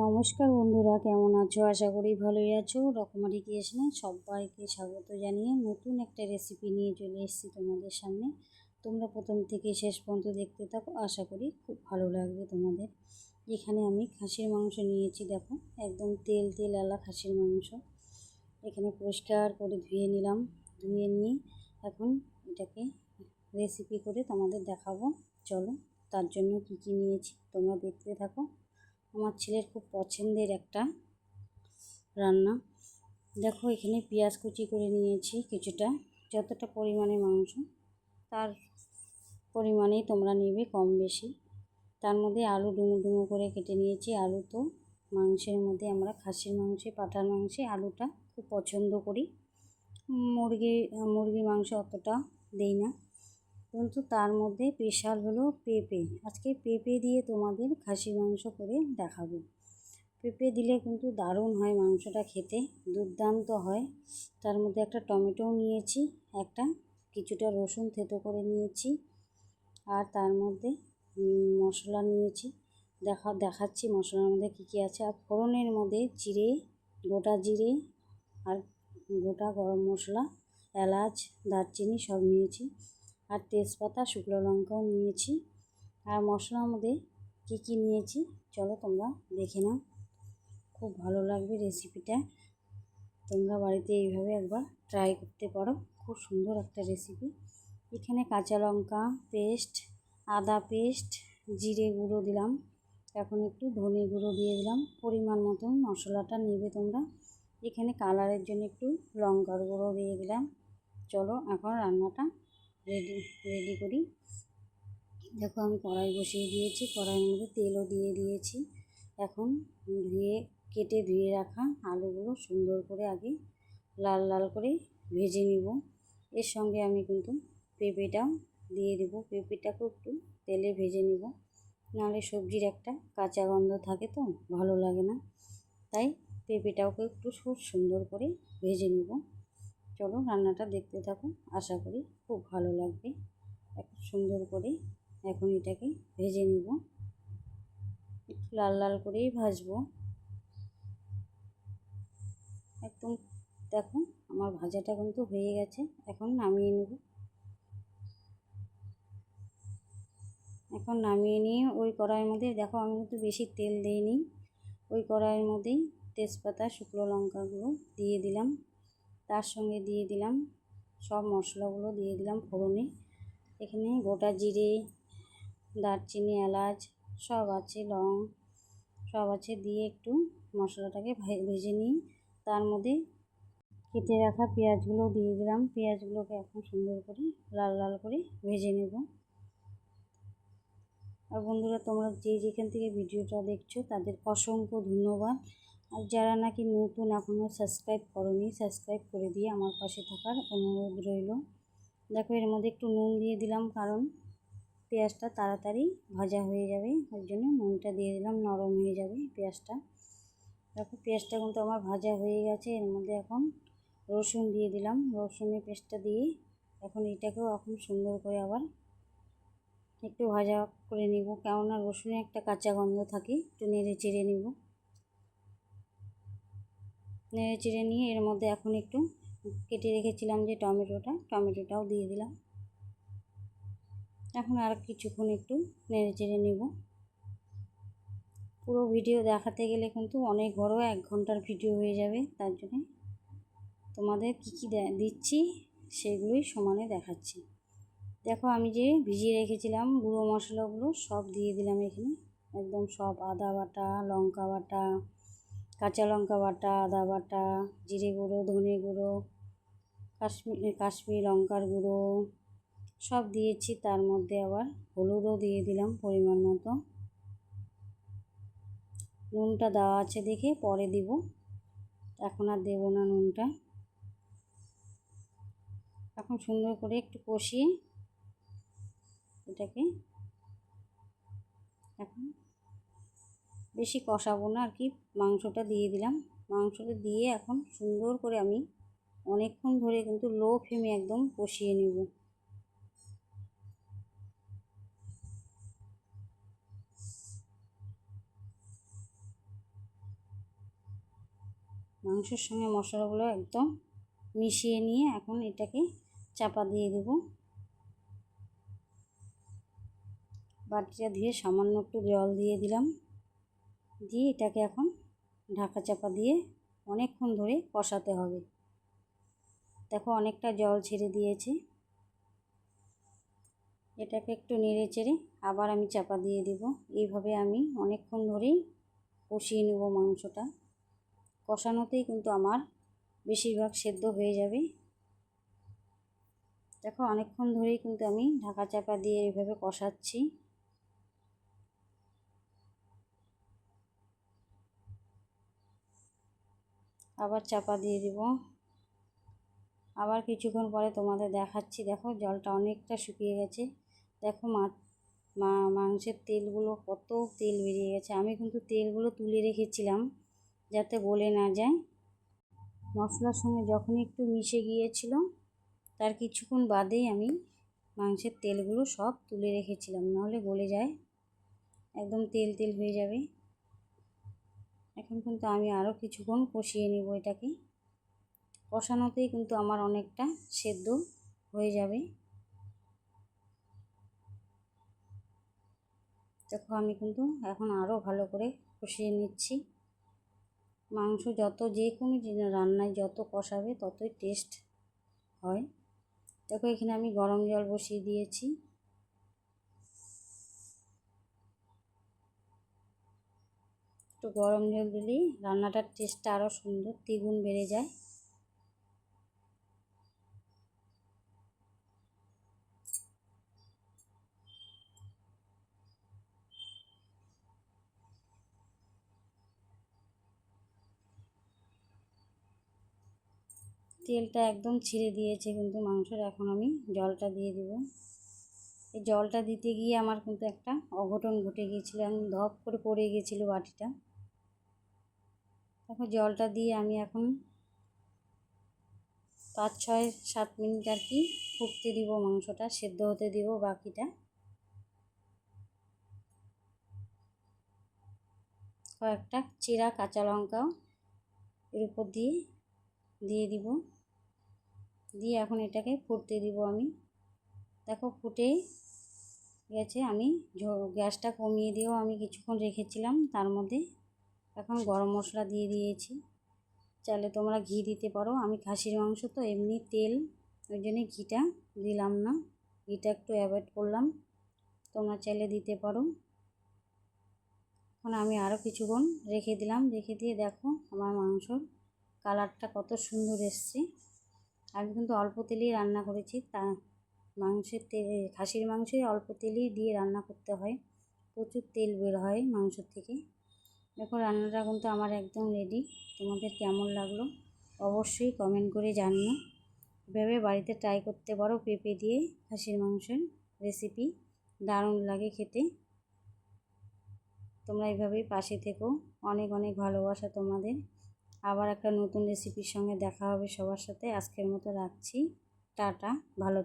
নমস্কার বন্ধুরা, কেমন আছো? আশা করি ভালোই আছো। রকমারি ক্রিয়েশনে সবাইকে স্বাগত জানিয়ে নতুন একটা রেসিপি নিয়ে চলে এসেছি তোমাদের সামনে। তোমরা প্রথম থেকে শেষ পর্যন্ত দেখতে থাকো, আশা করি খুব ভালো লাগবে তোমাদের। এখানে আমি খাসির মাংস নিয়েছি, দেখো, একদম তেল তেল আলা খাসির মাংস। এখানে পরিষ্কার করে ধুয়ে নিলাম, ধুয়ে নিয়ে এখন এটাকে রেসিপি করে তোমাদের দেখাবো। চলো, তার জন্য কি কি নিয়েছি তোমরা দেখতে থাকো। আমার ছেলের খুব পছন্দের একটা রান্না। দেখো, এখানে পেঁয়াজ কুচি করে নিয়েছি কিছুটা, যতটা পরিমাণে মাংস, তার পরিমাণেই তোমরা নেবে কম বেশি। তার মধ্যে আলু ডুমো ডুমো করে কেটে নিয়েছি। আলু তো মাংসের মধ্যে, আমরা খাসির মাংসে, পাঠার মাংসে আলুটা খুব পছন্দ করি। মুরগি, মুরগির মাংস অতটা দেই না। কিন্তু তার মধ্যে স্পেশাল হলো পেঁপে। আজকে পেঁপে দিয়ে তোমাদের খাসি মাংস করে দেখাবো। পেঁপে দিলে কিন্তু দারুণ হয় মাংসটা খেতে, দুর্দান্ত হয়। তার মধ্যে একটা টমেটো নিয়েছি, একটা কিছুটা রসুন থেতো করে নিয়েছি, আর তার মধ্যে মশলা নিয়েছি। দেখা, দেখাচ্ছি মশলার মধ্যে কী কী আছে। আর ফোড়নের মধ্যে জিরে গোটা জিরে আর গোটা গরম মশলা, এলাচ, দারচিনি সব নিয়েছি। আর তেজপাতা, শুকনো লঙ্কাও নিয়েছি। আর মশলার মধ্যে কী কী নিয়েছি, চলো তোমরা দেখে নাও। খুব ভালো লাগবে রেসিপিটা। তোমরা বাড়িতে এইভাবে একবার ট্রাই করতে পারো। খুব সুন্দর একটা রেসিপি। এখানে কাঁচা লঙ্কা পেস্ট, আদা পেস্ট, জিরে গুঁড়ো দিলাম। এখন একটু ধনে গুঁড়ো দিয়ে দিলাম। পরিমাণ মতন মশলাটা নেবে তোমরা। এখানে কালারের জন্য একটু লঙ্কার গুঁড়ো দিয়ে দিলাম। চলো এখন রান্নাটা রেডি রেডি করি। দেখো আমি কড়াই বসিয়ে দিয়েছি, কড়াইয়ের মধ্যে তেলও দিয়ে দিয়েছি। এখন ধুয়ে, কেটে ধুয়ে রাখা আলুগুলো সুন্দর করে আগে লাল লাল করে ভেজে নিব। এর সঙ্গে আমি কিন্তু পেঁপেটাও দিয়ে দেবো। পেঁপেটাকেও একটু তেলে ভেজে নিব। নাহলে সবজির একটা কাঁচা গন্ধ থাকে তো, ভালো লাগে না। তাই পেঁপেটাকে একটু খুব সুন্দর করে ভেজে নিব। চলো রান্নাটা দেখতে থাকো আশা করি খুব ভালো লাগবে। একটু সুন্দর করে এখন এটাকে ভেজে নিব। একটু লাল লাল করেই ভাজবো। একদম দেখো আমার ভাজাটা কিন্তু হয়ে গেছে। এখন নামিয়ে নেব। এখন নামিয়ে নিয়ে ওই কড়াইয়ের মধ্যে, দেখো আমি কিন্তু বেশি তেল দিইনি। ওই কড়াইয়ের মধ্যেই তেজপাতা, শুকনো লঙ্কাগুলো দিয়ে দিলাম। তার সঙ্গে দিয়ে দিলাম সব মশলাগুলো, দিয়ে দিলাম ফোড়নে। এখানে গোটা জিরে, দারচিনি, এলাচ সব আছে, লং সব আছে, দিয়ে একটু মশলাটাকে ভেজে নিই। তার মধ্যে কেটে রাখা পেঁয়াজগুলো দিয়ে দিলাম। পেঁয়াজগুলোকে এখন সুন্দর করে লাল লাল করে ভেজে নেব। আর বন্ধুরা, তোমরা যে যেখান থেকে ভিডিওটা দেখছ তাদের অসংখ্য ধন্যবাদ। আর যারা নাকি নতুন এখনও সাবস্ক্রাইব করনি সাবস্ক্রাইব করে দিয়ে আমার পাশে থাকার অনুরোধ রইল। দেখো, এর মধ্যে একটু নুন দিয়ে দিলাম, কারণ পেঁয়াজটা তাড়াতাড়ি ভাজা হয়ে যাবে, ওই জন্য নুনটা দিয়ে দিলাম, নরম হয়ে যাবে পেঁয়াজটা। দেখো, পেঁয়াজটা কিন্তু আমার ভাজা হয়ে গেছে, এর মধ্যে এখন রসুন দিয়ে দিলাম। রসুনের পেস্টটা দিয়ে এখন এটাকেও এখন সুন্দর করে আবার একটু ভাজা করে নিব, কেননা রসুনে একটা কাঁচা গন্ধ থাকে, একটু নেড়ে চেড়ে নিব। নেড়ে চেড়ে নিয়ে এর মধ্যে এখন একটু কেটে রেখেছিলাম যে টমেটোটা, টমেটোটাও দিয়ে দিলাম। এখন আর কিছুক্ষণ একটু নেড়ে চেড়ে নেব। পুরো ভিডিও দেখাতে গেলে কিন্তু অনেক বড় এক ঘণ্টার ভিডিও হয়ে যাবে, তার জন্য তোমাদের কী কী দিচ্ছি সেগুলোই সমানে দেখাচ্ছি। দেখো আমি যে ভিজিয়ে রেখেছিলাম গুঁড়ো মশলাগুলো সব দিয়ে দিলাম এখানে। একদম সব আদা বাটা, লঙ্কা বাটা কাঁচা লঙ্কা বাটা, আদা বাটা, জিরে গুঁড়ো, ধনে গুঁড়ো কাশ্মীরি কাশ্মীরি লঙ্কার গুঁড়ো সব দিয়েছি। তার মধ্যে আবার হলুদও দিয়ে দিলাম পরিমাণ মতো। নুনটা দেওয়া আছে দেখে পরে দিব। এখন আর দেবো না নুনটা। এখন সুন্দর করে একটু কষিয়ে এটাকে এখন বেশি কষাবো না, আর কি? মাংসটা দিয়ে দিলাম। মাংসটা দিয়ে এখন সুন্দর করে আমি অনেকক্ষণ ধরে কিন্তু লো ফ্লেমে একদম কষিয়ে নেব। মাংসের সঙ্গে মশলাগুলো একদম মিশিয়ে নিয়ে এখন এটাকে চাপা দিয়ে দেব। বাটিটা দিয়ে সামান্য একটু জল দিয়ে দিলাম। দিয়ে এটাকে এখন ঢাকা চাপা দিয়ে অনেকক্ষণ ধরে কষাতে হবে। দেখো অনেকটা জল ছেড়ে দিয়েছে। এটাকে একটু নেড়ে চেড়ে আবার আমি চাপা দিয়ে দেব। এইভাবে আমি অনেকক্ষণ ধরেই কষিয়ে নেব মাংসটা। কষানোতেই কিন্তু আমার বেশিরভাগ সেদ্ধ হয়ে যাবে। দেখো অনেকক্ষণ ধরেই কিন্তু আমি ঢাকা চাপা দিয়ে এইভাবে কষাচ্ছি। আবার চাপা দিয়ে দিব। আবার কিছুক্ষণ পরে তোমাদের দেখাচ্ছি। দেখো, জলটা অনেকটা শুকিয়ে গেছে। দেখো মা মাংসের তেলগুলো কত তেল বেরিয়ে গেছে। আমি কিন্তু তেলগুলো তুলে রেখেছিলাম, যাতে গলে না যায়। মশলার সঙ্গে যখনই একটু মিশে গিয়েছিল, তার কিছুক্ষণ বাদেই আমি মাংসের তেলগুলো সব তুলে রেখেছিলাম। নাহলে গলে যায়। একদম তেল তেল হয়ে যাবে। এখন কিন্তু আমি আরও কিছুক্ষণ কষিয়ে নেব এটাকে। কষানোতেই কিন্তু আমার অনেকটা সেদ্ধ হয়ে যাবে। দেখো আমি কিন্তু এখন আরও ভালো করে কষিয়ে নিচ্ছি। মাংস যত যে কোনো রান্নায় যত কষাবে ততই টেস্ট হয়। দেখো এখানে আমি গরম জল বসিয়ে দিয়েছি। একটু গরম জল দিলেই রান্নাটার টেস্টটা আরও সুন্দর, দ্বিগুণ বেড়ে যায়। তেলটা একদম ছিঁড়ে দিয়েছে কিন্তু মাংসের, এখন আমি জলটা দিয়ে দেব। এই জলটা দিতে গিয়ে আমার কিন্তু একটা অঘটন ঘটে গিয়েছিল আমি ধপ করে পড়ে গিয়েছিল বাটিটা। তারপর জলটা দিয়ে আমি এখন পাঁচ, ছয়, সাত মিনিট আর কি ফুটতে দিব মাংসটা, সেদ্ধ হতে দিব বাকিটা। কয়েকটা চিরা কাঁচা লঙ্কাও এর উপর দিয়ে দিয়ে দিব। দিয়ে এখন এটাকে ফুটতে দিব আমি। দেখো ফুটে গেছে, আমি গ্যাসটা কমিয়ে দিয়েও আমি কিছুক্ষণ রেখেছিলাম, তার মধ্যে এখন গরম মশলা দিয়ে দিয়েছি। চাইলে তোমরা ঘি দিতে পারো। আমি খাসির মাংস তো এমনি তেল, ওই জন্যে ঘিটা দিলাম না। ঘিটা একটু অ্যাভয়েড করলাম। তোমরা চাইলে দিতে পারো। এখন আমি আরও কিছুক্ষণ রেখে দিলাম। রেখে দিয়ে দেখো আমার মাংসর কালারটা কত সুন্দর এসছে। আমি কিন্তু অল্প তেলেই রান্না করেছি। তা মাংসের তেল খাসির মাংসে অল্প তেলেই দিয়ে রান্না করতে হয়। প্রচুর তেল বের হয় মাংসর থেকে। দেখো, রান্নাটা কিন্তু আমার একদম রেডি তোমাদের কেমন লাগল অবশ্যই কমেন্ট করে জানিও। এভাবে বাড়িতে ট্রাই করতে পারো পেঁপে দিয়ে খাসির মাংসের রেসিপি দারুণ লাগে খেতে। তোমরা এইভাবেই পাশে থেকো। অনেক অনেক ভালোবাসা তোমাদের। আবার একটা নতুন রেসিপির সঙ্গে দেখা হবে সবার সাথে। আজকের মতো রাখছি। টাটা, ভালো